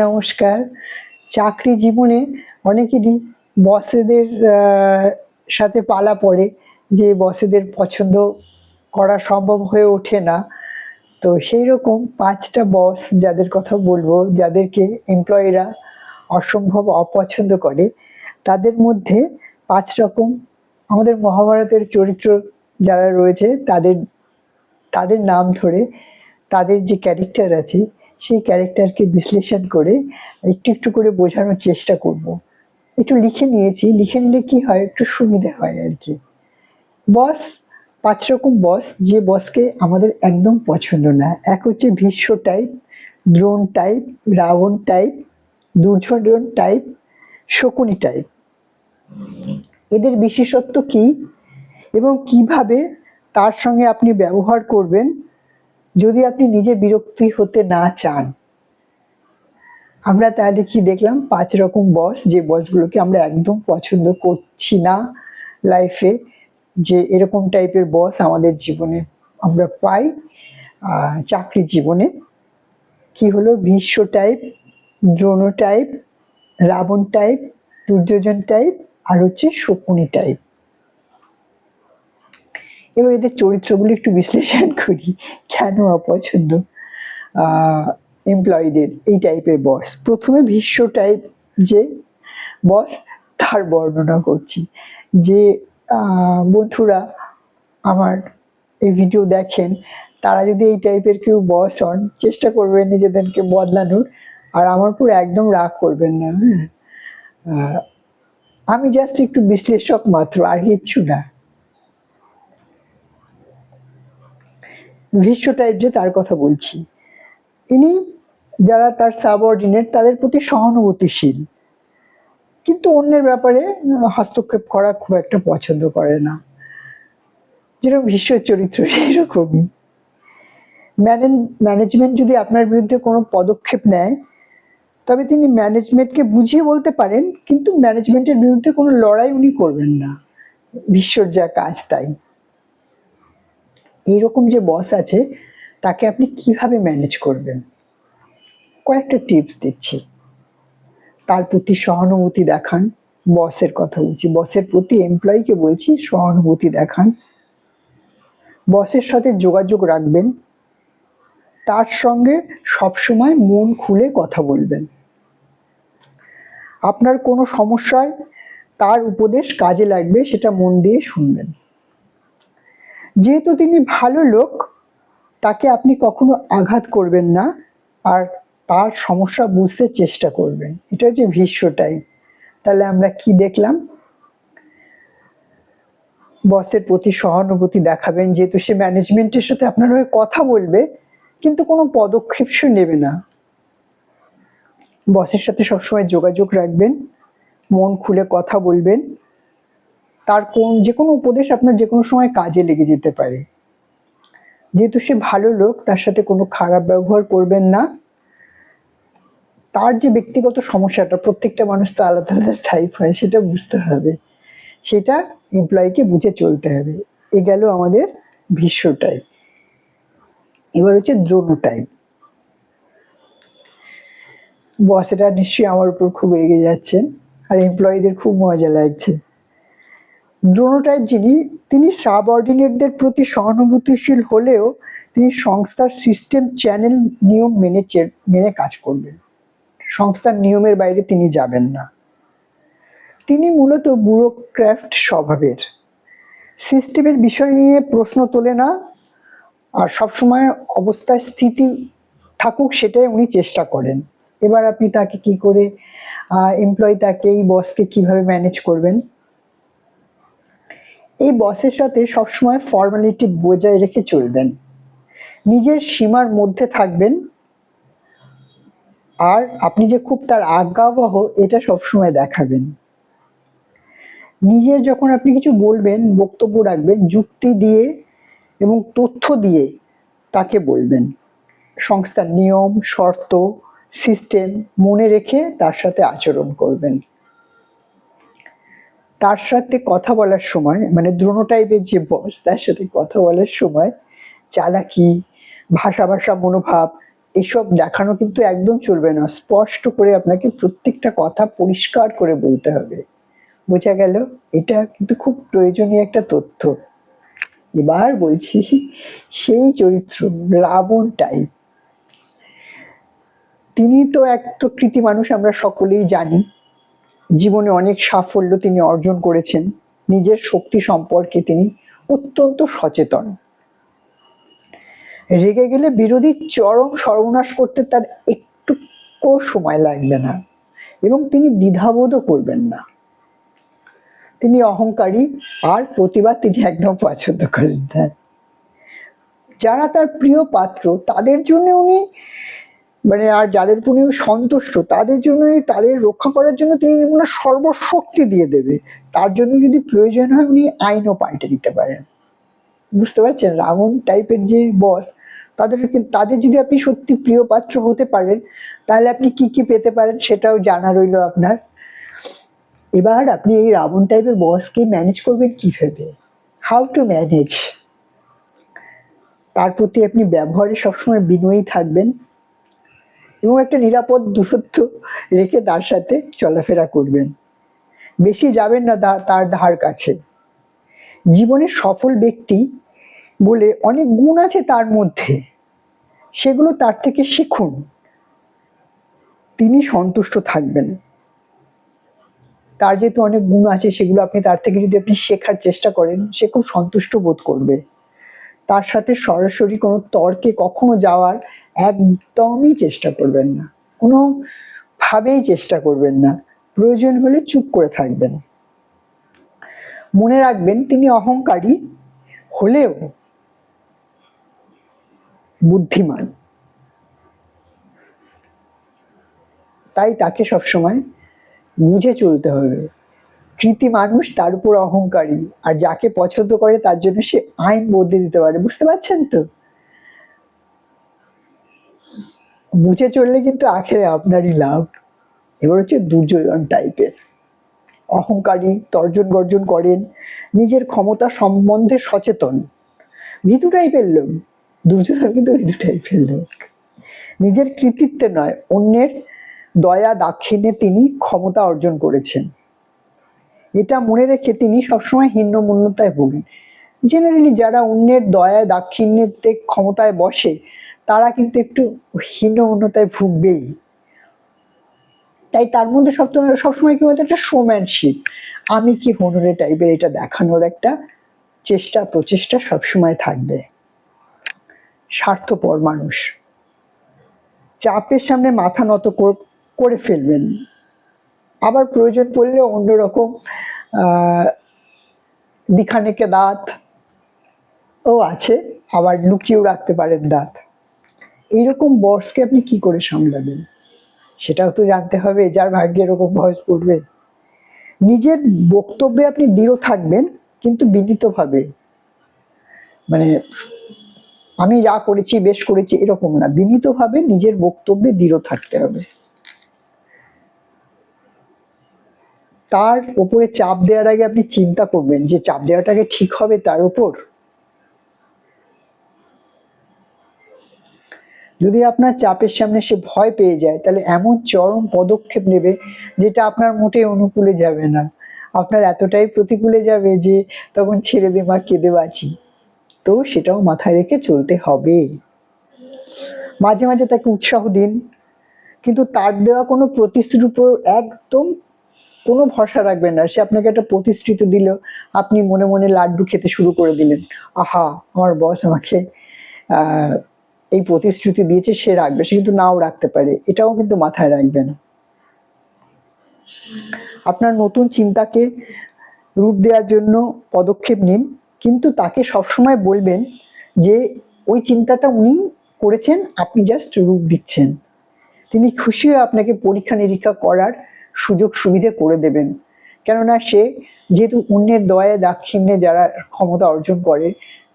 নমস্কার। চাকরি জীবনে অনেকেরই বসেদের সাথে পালা পড়ে যে বসেদের পছন্দ করা সম্ভব হয়ে ওঠে না। তো সেই রকম পাঁচটা বস যাদের কথা বলব, যাদেরকে এমপ্লয়িরা অসম্ভব অপছন্দ করে, তাদের মধ্যে পাঁচ রকম আমাদের মহাভারতের চরিত্র যারা রয়েছে, তাদের তাদের নাম ধরে তাদের যে ক্যারেক্টার আছে সেই ক্যারেক্টারকে বিশ্লেষণ করে একটু একটু করে বোঝানোর চেষ্টা করব। একটু লিখে নিয়েছি, লিখে নিলে কি হয়? একটু সুবিধা হয় আর কি। বস, পাঁচ রকম বস, যে বসকে আমাদের একদম পছন্দ না। এক হচ্ছে Bhishma type Drona type Ravana type Duryodhana type Shakuni type এদের বিশেষত্ব কি? এবং কীভাবে তার সঙ্গে আপনি ব্যবহার করবেন? যদি আপনি নিজে বিরক্তি হতে না চান আমরা তাহলে কি দেখলাম? পাঁচ রকম বস যে বসগুলোকে আমরা একদম পছন্দ করছি না লাইফে যে এরকম টাইপের বস আমাদের জীবনে আমরা পাই আহ, চাকরির জীবনে। কি হলো? Bhishma type Drona type Ravana type Duryodhana type আর হচ্ছে শকুনি টাইপ এবার এদের চরিত্রগুলো একটু বিশ্লেষণ করি। কেন অপছন্দ? এমপ্লয়ীদের এই টাইপের বস প্রথমে ভীষ্ম টাইপ যে বস তার বর্ণনা করছি। যে বন্ধুরা, আমার এই ভিডিও দেখেন, তারা যদি এই টাইপের কেউ বস হন, চেষ্টা করবেন নিজেদেরকে বদলানোর। আর আমার পুরো একদম রাগ করবেন না হ্যাঁ? আমি জাস্ট একটু বিশ্লেষক মাত্র, আর কিচ্ছু না। ভীষ্ম টাইপ যে তার কথা বলছি। ইনি যারা তার সাবঅর্ডিনেট তাদের প্রতি সহানুভূতিশীল। কিন্তু অন্যের ব্যাপারে হস্তক্ষেপ করা খুব একটা পছন্দ করে না। যেরকম ভীষ্মের চরিত্র সেইরকমই ম্যানেজমেন্ট যদি আপনার বিরুদ্ধে কোনো পদক্ষেপ নেয়, তবে তিনি ম্যানেজমেন্টকে বুঝিয়ে বলতে পারেন, কিন্তু ম্যানেজমেন্টের বিরুদ্ধে কোনো লড়াই উনি করবেন না। বিশ্বর যা কাজ তাই। এইরকম যে বস আছে, তাকে আপনি কীভাবে ম্যানেজ করবেন? কয়েকটা টিপস দিচ্ছি। তার প্রতি সহানুভূতি দেখান বসের কথা বলছি। বসের প্রতি এমপ্লয়িকে বলছি, সহানুভূতি দেখান। বসের সাথে যোগাযোগ রাখবেন। তার সঙ্গে সবসময় মন খুলে কথা বলবেন। আপনার কোনো সমস্যায় তার উপদেশ কাজে লাগবে, সেটা মন দিয়ে শুনবেন। যেহেতু তিনি ভালো লোক, তাকে আপনি কখনো আঘাত করবেন না আর তার সমস্যা বুঝতে চেষ্টা করবেন। এটা হচ্ছে ভীষ্মটাই তাহলে আমরা কি দেখলাম? বসের প্রতি সহানুভূতি দেখাবেন, যেহেতু সে ম্যানেজমেন্টের সাথে আপনার হয়ে কথা বলবে, কিন্তু কোনো পদক্ষেপ সে নেবে না। বসের সাথে সবসময় যোগাযোগ রাখবেন, মন খুলে কথা বলবেন তার কোন, যে কোনো উপদেশ আপনার যে কোনো সময় কাজে লেগে যেতে পারে। যেহেতু সে ভালো লোক, তার সাথে কোনো খারাপ ব্যবহার করবেন না। তার যে ব্যক্তিগত সমস্যাটা, প্রত্যেকটা মানুষ তো আলাদা আলাদা টাইপ হয়, সেটা বুঝতে হবে। সেটা এমপ্লয়িকে বুঝে চলতে হবে। এ গেল আমাদের ভীষ্ম টাইপ এবার হচ্ছে দ্রোণ টাইপ বসেরা নিশ্চয়ই আমার উপর খুব রেগে যাচ্ছেন। আর এমপ্লয়ীদের খুব মজা লাগছে। টাইপ যিনি, তিনি সাবঅর্ডিনেটদের প্রতি সহানুভূতিশীল হলেও তিনি সংস্থার সিস্টেম চ্যানেল নিয়ম মেনে মেনে কাজ করবেন। সংস্থার নিয়মের বাইরে তিনি যাবেন না। তিনি মূলত ব্যুরোক্র্যাফট স্বভাবের। সিস্টেমের বিষয় নিয়ে প্রশ্ন তোলে না, আর সবসময় অবস্থায় স্থিতি থাকুক সেটাই উনি চেষ্টা করেন। এবার আপনি তাকে কি করে এমপ্লয়ি তাকে, এই বসকে কীভাবে ম্যানেজ করবেন? এই বসের সাথে সবসময় ফর্মালিটি বজায় রেখে চলবেন। নিজের সীমার মধ্যে থাকবেন। আর আপনি যে খুব তার আজ্ঞাবহ, এটা সবসময় দেখাবেন। নিজের যখন আপনি কিছু বলবেন, বক্তব্য রাখবেন, যুক্তি দিয়ে এবং তথ্য দিয়ে তাকে বলবেন। সংস্থার নিয়ম, শর্ত সিস্টেম মনে রেখে তার সাথে আচরণ করবেন। তার সাথে কথা বলার সময় মানে দ্রোণ টাইপের যে বস তার সাথে কথা বলার সময় চালাকি, ভাষা ভাষা মনোভাব, এসব দেখানো কিন্তু একদম চলবে না। স্পষ্ট করে আপনাকে প্রত্যেকটা কথা পরিষ্কার করে বলতে হবে। বোঝা গেল? এটা কিন্তু খুব প্রয়োজনীয় একটা তথ্য। এবার বলছি, সেই চরিত্র, রাবণ টাইপ তিনি তো এক তো কৃতি মানুষ, আমরা সকলেই জানি। জীবনে অনেক সাফল্য তিনি অর্জন করেছেন। নিজের শক্তি সম্পর্কে তিনি অত্যন্ত সচেতন। রেগে গেলে বিরোধী চরম সর্বনাশ করতে তার একটুকু সময় লাগবে না এবং তিনি দ্বিধাবোধও করবেন না। তিনি অহংকারী আর প্রতিবাদ তিনি একদম পছন্দ করেন যারা তার প্রিয় পাত্র, তাদের জন্য উনি মানে আর যাদের উপর সন্তুষ্ট, তাদের জন্য তাদের রক্ষা করার জন্য তিনি ওনার সর্বশক্তি দিয়ে দেবে। তার জন্য যদি প্রয়োজন হয়, উনি আইনও পাল্টে দিতে পারেন। বুঝতে পারছেন? রাবণ টাইপের যে বস তাদের তাদের যদি আপনি সত্যি প্রিয় পাত্র হতে পারেন, তাহলে আপনি কি কি পেতে পারেন সেটাও জানা রইল আপনার। এবার আপনি এই রাবণ টাইপের বসকে ম্যানেজ করবেন কীভাবে? হাউ টু ম্যানেজ তার প্রতি আপনি ব্যবহারে সবসময় বিনয়ী থাকবেন। এবং একটা নিরাপদ দূরত্ব রেখে তার সাথে চলাফেরা করবেন। বেশি যাবেন না তার ধার কাছে। জীবনের সফল ব্যক্তি বলে অনেক গুণ আছে তার মধ্যে। সেগুলো তার থেকে শিখুন। তিনি সন্তুষ্ট থাকবেন। তার যেহেতু অনেক গুণ আছে, সেগুলো আপনি তার থেকে যদি আপনি শেখার চেষ্টা করেন, সে খুব সন্তুষ্ট বোধ করবে। তার সাথে সরাসরি কোনো তর্কে কখনো যাওয়ার একদমই চেষ্টা করবেন না। কোনো ভাবেই চেষ্টা করবেন না। প্রয়োজন হলে চুপ করে থাকবেন। মনে রাখবেন, তিনি অহংকারী হলেও বুদ্ধিমান। তাই তাকে সবসময় বুঝে চলতে হবে। কৃতি মানুষ তার উপর অহংকারী, আর যাকে পছন্দ করে তার জন্য সে আইন বদলে দিতে পারে। বুঝতে পারছেন তো? বুঝে চললে কিন্তু আখেরে আপনারই লাভ। এবার হচ্ছে দুর্যোধন টাইপের অহংকারী তর্জন গর্জন করেন, নিজের ক্ষমতা সম্বন্ধে সচেতন। ভীতু টাইপের লোক। দুর্যোধন কিন্তু ভীতু টাইপের লোক। নিজের কৃতিত্বে নয়, অন্যের দয়া দাক্ষিণ্যে তিনি ক্ষমতা অর্জন করেছেন। এটা মনে রেখে তিনি সবসময় হীনমন্যতায় ভোগেন। জেনারেলি যারা অন্যের দয়া দাক্ষিণ্যেতে ক্ষমতায় বসে তারা কিন্তু একটু হীনমন্যতায় ভুগবেই। তাই তার মধ্যে সব সবসময় কি বলতো একটা শোম্যানশিপ আমি কি হনুরে টাইপের এটা দেখানোর একটা চেষ্টা, প্রচেষ্টা সবসময় থাকবে। স্বার্থপর মানুষ। চাপের সামনে মাথা নত কর- ফেলবেন। আবার প্রয়োজন পড়লে অন্যরকম দিখানেকে দাঁত ও আছে, আবার লুকিয়েও রাখতে পারেন দাঁত। এইরকম বসকে আপনি কি করে সামলাবেন? সেটাও তো জানতে হবে, যার ভাগ্যে এরকম বয়স পড়বে। নিজের বক্তব্যে আপনি দৃঢ় থাকবেন, কিন্তু বিনীতভাবে। মানে আমি যা করেছি, বেশ করেছি, এরকম না। বিনীতভাবে নিজের বক্তব্যে দৃঢ় থাকতে হবে। তার উপরে চাপ দেওয়ার আগে আপনি চিন্তা করবেন যে, চাপ দেওয়াটাকে ঠিক হবে তার উপর যদি আপনার চাপের সামনে সে ভয় পেয়ে যায়, তাহলে এমন চরম পদক্ষেপ নেবে যেটা আপনার মোটেই অনুকূলে যাবে না। আপনার এতটাই প্রতিকূলে যাবে যে তখন ছেড়ে দে মা, কেঁদে বাঁচি। তো সেটাও মাথায় রেখে চলতে হবে। মাঝে মাঝে তাকে উৎসাহ দিন, কিন্তু তার দেওয়া কোনো প্রতিশ্রুতির উপর একদম কোনো ভরসা রাখবেন না। সে আপনাকে একটা প্রতিশ্রুতি দিল, আপনি মনে মনে লাড্ডু খেতে শুরু করে দিলেন। আহা, আমার বস আমাকে এই প্রতিশ্রুতি দিয়েছে সে রাখবে, সে কিন্তু নাও রাখতে পারে, এটাও কিন্তু মাথায় রাখবেন আপনার নতুন চিন্তাকে রূপ দেওয়ার জন্য পদক্ষেপ নিন, কিন্তু তাকে সবসময় বলবেন যে ওই চিন্তাটা উনি করেছেন, আপনি জাস্ট রূপ দিচ্ছেন। তিনি খুশি হয়ে আপনাকে পরীক্ষা নিরীক্ষা করার সুযোগ সুবিধে করে দেবেন। কেননা সে যেহেতু অন্যের দয়া দাক্ষিণ্যে যারা ক্ষমতা অর্জন করে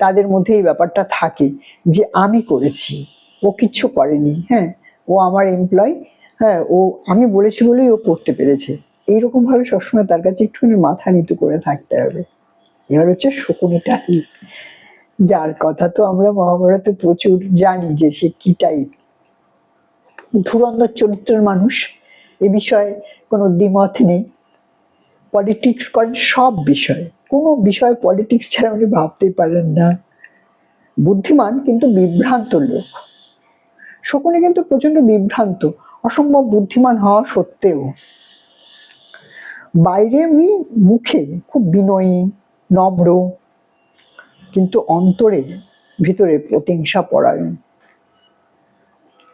তাদের মধ্যে এই ব্যাপারটা থাকে যে আমি করেছি, ও কিচ্ছু করেনি হ্যাঁ ও আমার এমপ্লয় হ্যাঁ ও, আমি বলেছি বলেই ও করতে পেরেছে। এইরকম ভাবে সবসময় তার কাছে একটুখানি মাথা নিতু করে থাকতে হবে। এবার হচ্ছে শকুনি টাইপ যার কথা তো আমরা মহাভারতে প্রচুর জানি যে সে কি টাইপ ধুরন্ধর চরিত্রের মানুষ, এ বিষয়ে কোনো দ্বিমত নেই। পলিটিক্স করেন, সব বিষয়ে। কোনো বিষয়ে পলিটিক্স ছাড়া উনি ভাবতেই পারেন না। বুদ্ধিমান কিন্তু বিভ্রান্ত লোক। শকুনি কিন্তু প্রচণ্ড বিভ্রান্ত। অসম্ভব বুদ্ধিমান হওয়া সত্ত্বেও। বাইরে উনি মুখে খুব বিনয়ী, নম্র, কিন্তু অন্তরে ভিতরে প্রতিহিংসা পরায়ণ।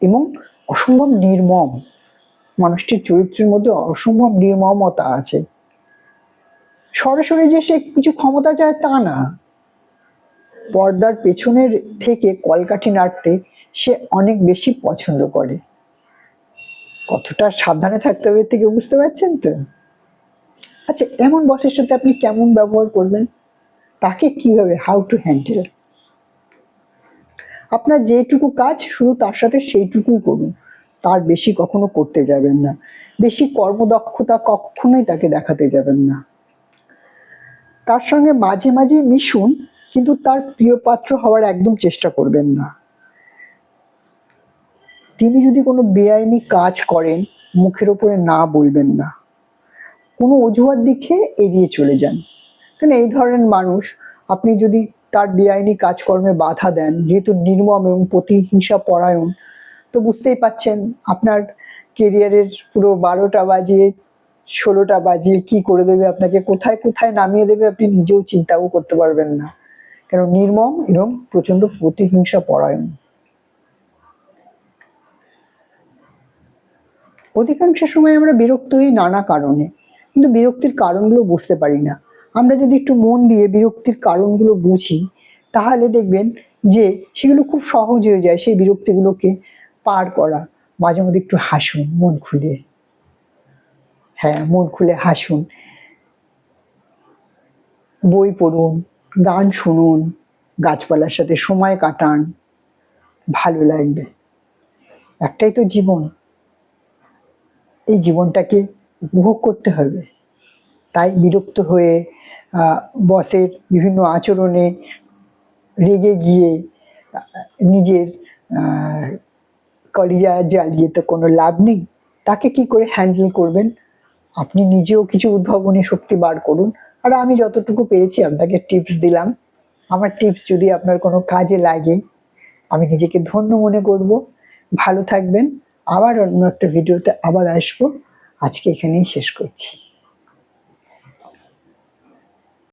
এবং অসম্ভব নির্মম। মানুষটির চরিত্রের মধ্যে অসম্ভব নির্মমতা আছে। সরাসরি যে সে কিছু ক্ষমতা চায় তা না। পর্দার পেছনের থেকে কলকাঠি নাড়তে সে অনেক বেশি পছন্দ করে। কতটা সাবধানে থাকতে হবে থেকে বুঝতে পারছেন তো? আচ্ছা এমন বসের সাথে আপনি কেমন ব্যবহার করবেন? তাকে কীভাবে হাউ টু হ্যান্ডেল আপনার যেটুকু কাজ, শুধু তার সাথে সেইটুকুই করুন। তার বেশি কখনো করতে যাবেন না। বেশি কর্মদক্ষতা কখনোই তাকে দেখাতে যাবেন না। তার সঙ্গে মাঝে মাঝে মিশুন, কিন্তু তার প্রিয় পাত্র হওয়ার একদম চেষ্টা করবেন না। তিনি যদি কোনো বেআইনি কাজ করেন, মুখের ওপরে না বলবেন না। কোনো অজুহাত দিকে এড়িয়ে চলে যান। কেন, এই ধরনের মানুষ, আপনি যদি তার বেআইনি কাজকর্মে বাধা দেন, যেহেতু নির্মম এবং প্রতিহিংসা পরায়ণ, তো বুঝতেই পাচ্ছেন আপনার কেরিয়ারের পুরো বারোটা বাজিয়ে ষোলোটা বাজিয়ে কি করে দেবে আপনাকে, কোথায় কোথায় নামিয়ে দেবে আপনি নিজেও চিন্তাও করতে পারবেন না। কেন, নির্মম এবং প্রচণ্ড প্রতিহিংসা পরায়ণ। অধিকাংশ সময় আমরা বিরক্ত হই নানা কারণে, কিন্তু বিরক্তির কারণগুলো বুঝতে পারি না। আমরা যদি একটু মন দিয়ে বিরক্তির কারণগুলো বুঝি, তাহলে দেখবেন যে সেগুলো খুব সহজ হয়ে যায় সেই বিরক্তিগুলোকে পার করা। মাঝে মধ্যে একটু হাসুন, মন খুলে। হ্যাঁ মন খুলে হাসুন। বই পড়ুন, গান শুনুন, গাছপালার সাথে সময় কাটান, ভালো লাগবে। একটাই তো জীবন। এই জীবনটাকে উপভোগ করতে হবে। তাই বিরক্ত হয়ে বসের বিভিন্ন আচরণে রেগে গিয়ে, নিজের কলিজা জ্বালিয়ে তো কোনো লাভ নেই। তাকে কি করে হ্যান্ডেল করবেন? আপনি নিজেও কিছু উদ্ভাবনী শক্তি বার করুন। আর আমি যতটুকু পেরেছি আপনাকে টিপস দিলাম। আমার টিপস যদি আপনার কোনো কাজে লাগে, আমি নিজেকে ধন্য মনে করব। ভালো থাকবেন। আবার অন্য একটা ভিডিওতে আবার আসব। আজকে এখানেই শেষ করছি।